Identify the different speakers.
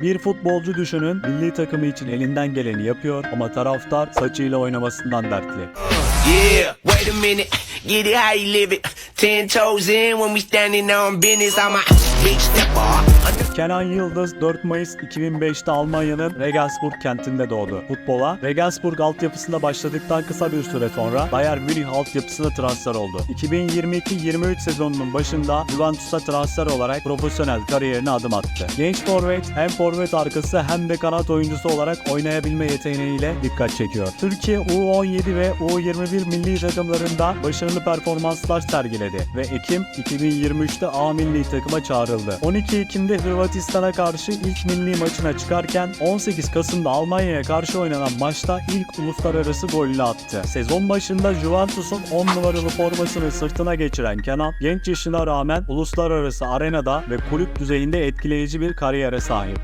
Speaker 1: Bir futbolcu düşünün milli takımı için elinden geleni yapıyor ama taraftar saçıyla oynamasından dertli.
Speaker 2: Yeah, wait a minute. Get it how you live it. Ten toes in when we standing on business. I'm a big stepper.
Speaker 1: Kenan Yıldız 4 Mayıs 2005'te Almanya'nın Regensburg kentinde doğdu. Futbola Regensburg altyapısında başladıktan kısa bir süre sonra Bayern Münih altyapısına transfer oldu. 2022-23 sezonunun başında Juventus'a transfer olarak profesyonel kariyerine adım attı. Genç forvet hem forvet arkası hem de kanat oyuncusu olarak oynayabilme yeteneğiyle dikkat çekiyor. Türkiye U17 ve U21 milli takımlarında başarılı performanslar sergiledi ve Ekim 2023'te A milli takıma çağrıldı. 12 Ekim'de Hırvatistan'a karşı ilk milli maçına çıkarken 18 Kasım'da Almanya'ya karşı oynanan maçta ilk uluslararası golünü attı. Sezon başında Juventus'un 10 numaralı formasını sırtına geçiren Kenan, genç yaşına rağmen uluslararası arenada ve kulüp düzeyinde etkileyici bir kariyere sahip.